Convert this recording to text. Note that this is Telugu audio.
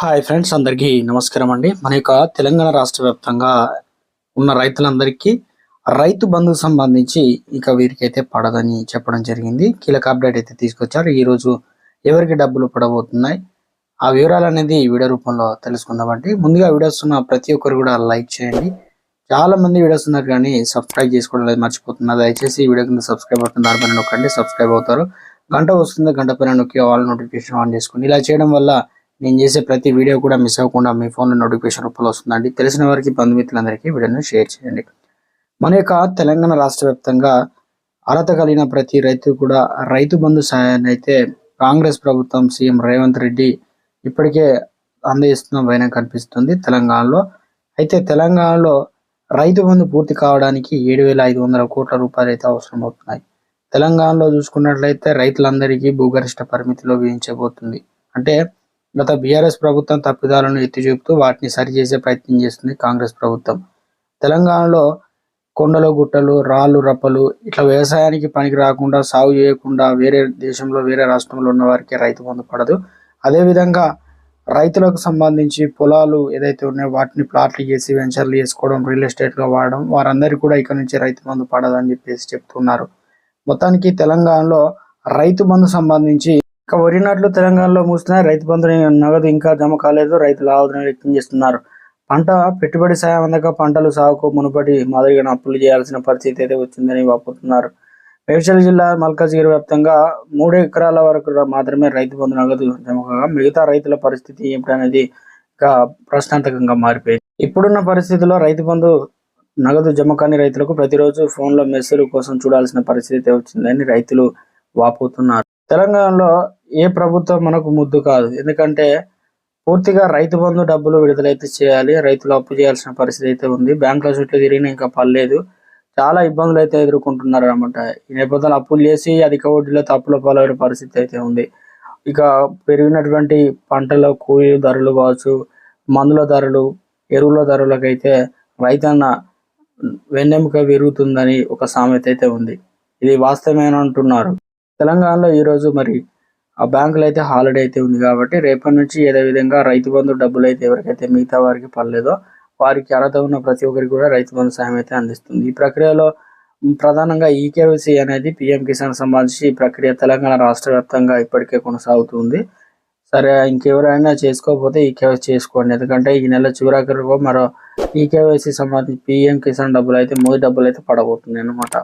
హాయ్ ఫ్రెండ్స్ అందరికీ నమస్కారం అండి. మన యొక్క తెలంగాణ రాష్ట్ర వ్యాప్తంగా ఉన్న రైతులందరికీ రైతు బంధుకు సంబంధించి ఇక వీరికైతే పడదని చెప్పడం జరిగింది. కీలక అప్డేట్ అయితే తీసుకొచ్చారు. ఈ రోజు ఎవరికి డబ్బులు పడబోతున్నాయి? ఆ వివరాలు అనేది వీడియో రూపంలో తెలుసుకుందామండి ముందుగా వీడియోస్ ఉన్న ప్రతి ఒక్కరు కూడా లైక్ చేయండి. చాలా మంది వీడియోస్ ఉన్నారు కానీ సబ్స్క్రైబ్ చేసుకోవడం లేదు మర్చిపోతున్నారు. దయచేసి వీడియో కింద సబ్స్క్రైబ్ అవుతుంది దానిపైన నొక్కండి. సబ్స్క్రైబ్ అవుతారు. గంట వస్తుంది గంట పైన నొక్కి ఆల్ నోటిఫికేషన్ ఆన్ చేసుకోండి ఇలా చేయడం వల్ల నేను చేసే ప్రతి వీడియో కూడా మిస్ అవ్వకుండా మీ ఫోన్లో నోటిఫికేషన్ రూపంలో వస్తుందండి. తెలిసిన వారికి బంధుమిత్రులందరికీ వీడియోని షేర్ చేయండి. మన యొక్క తెలంగాణ రాష్ట్ర వ్యాప్తంగా అర్హత కలిగిన ప్రతి రైతు కూడా రైతు బంధు సహాయాన్ని అయితే కాంగ్రెస్ ప్రభుత్వం సీఎం రేవంత్ రెడ్డి ఇప్పటికే అందజేస్తున్న వైన కనిపిస్తుంది తెలంగాణలో. అయితే తెలంగాణలో రైతు బంధు పూర్తి కావడానికి ఏడు వేల ఐదు వందల కోట్ల రూపాయలు అయితే అవసరం అవుతున్నాయి తెలంగాణలో చూసుకున్నట్లయితే రైతులందరికీ భూగరిష్ట పరిమితిలో విధించబోతుంది అంటే గత బీఆర్ఎస్ ప్రభుత్వం తప్పిదాలను ఎత్తిచూపుతూ వాటిని సరిచేసే ప్రయత్నం చేస్తుంది కాంగ్రెస్ ప్రభుత్వం. తెలంగాణలో కొండలు గుట్టలు రాళ్ళు రప్పలు ఇట్లా వ్యవసాయానికి పనికి రాకుండా సాగు చేయకుండా వేరే దేశంలో వేరే రాష్ట్రంలో ఉన్న వారికి రైతు బంధు పడదు. అదేవిధంగా రైతులకు సంబంధించి పొలాలు ఏదైతే ఉన్నాయో వాటిని ప్లాట్లు చేసి వెంచర్లు చేసుకోవడం రియల్ ఎస్టేట్గా వాడడం వారందరికీ కూడా ఇక్కడ నుంచి రైతు బంధు పడదని చెప్పేసి చెప్తున్నారు. మొత్తానికి తెలంగాణలో రైతు బంధు సంబంధించి ఇక వరి నాట్లు తెలంగాణలో మూస్తున్నాయి రైతు బంధు నగదు ఇంకా జమ కాలేదు. రైతులు ఆవేదన వ్యక్తం చేస్తున్నారు. పంట పెట్టుబడి సాయం అందక పంటలు సాగుకు మునుపటి మాదిరిగా అప్పులు చేయాల్సిన పరిస్థితి అయితే వచ్చిందని వాపోతున్నారు. మేడ్చల్ జిల్లా మల్కాజ్గిరి వ్యాప్తంగా మూడు ఎకరాల వరకు మాత్రమే రైతు బంధు నగదు జమ కాగా మిగతా రైతుల పరిస్థితి ఏమిటనేది ఇక ప్రశ్నార్థకంగా మారిపోయింది. ఇప్పుడున్న పరిస్థితుల్లో రైతు బంధు నగదు జమ కాని రైతులకు ప్రతిరోజు ఫోన్లో మెసేజ్ కోసం చూడాల్సిన పరిస్థితి వచ్చిందని రైతులు వాపోతున్నారు. తెలంగాణలో ఏ ప్రభుత్వం మనకు ముద్దు కాదు. ఎందుకంటే పూర్తిగా రైతు బంధు డబ్బులు విడుదలైతే చేయాలి రైతులు అప్పు చేయాల్సిన పరిస్థితి అయితే ఉంది. బ్యాంకుల చుట్టూ తిరిగిన ఇంకా పర్లేదు. చాలా ఇబ్బందులు అయితే ఎదుర్కొంటున్నారు అనమాట ఈ నేపథ్యంలో అప్పులు చేసి అధిక వడ్డీలో తప్పుల పాలైన పరిస్థితి అయితే ఉంది. ఇక పెరిగినటువంటి పంటల కూలీ ధరలు కావచ్చు మందుల ధరలు ఎరువుల ధరలకైతే రైతన్న వెన్నెముక విరుగుతుందని ఒక సామెత అయితే ఉంది. ఇది వాస్తవమేనంటున్నారు. అంటున్నారు తెలంగాణలో ఈరోజు మరి ఆ బ్యాంకులు అయితే హాలిడే అయితే ఉంది కాబట్టి రేపటి నుంచి ఏదో విధంగా రైతు బంధు డబ్బులు అయితే ఎవరికైతే మిగతా వారికి పడలేదో వారికి అర్హత ఉన్న ప్రతి ఒక్కరికి కూడా రైతు బంధు సాయం అయితే అందిస్తుంది. ఈ ప్రక్రియలో ప్రధానంగా ఈకేవైసీ అనేది పిఎం కిసాన్ సంబంధించి ఈ ప్రక్రియ తెలంగాణ రాష్ట్ర వ్యాప్తంగా ఇప్పటికే కొనసాగుతుంది. సరే ఇంకెవరైనా చేసుకోకపోతే ఈ కేవైసీ చేసుకోండి. ఎందుకంటే ఈ నెల చివరాఖరిలో మరో ఈ కేవైసీ సంబంధించి పిఎం కిసాన్ డబ్బులు అయితే మూడు డబ్బులు అయితే పడబోతుంది అనమాట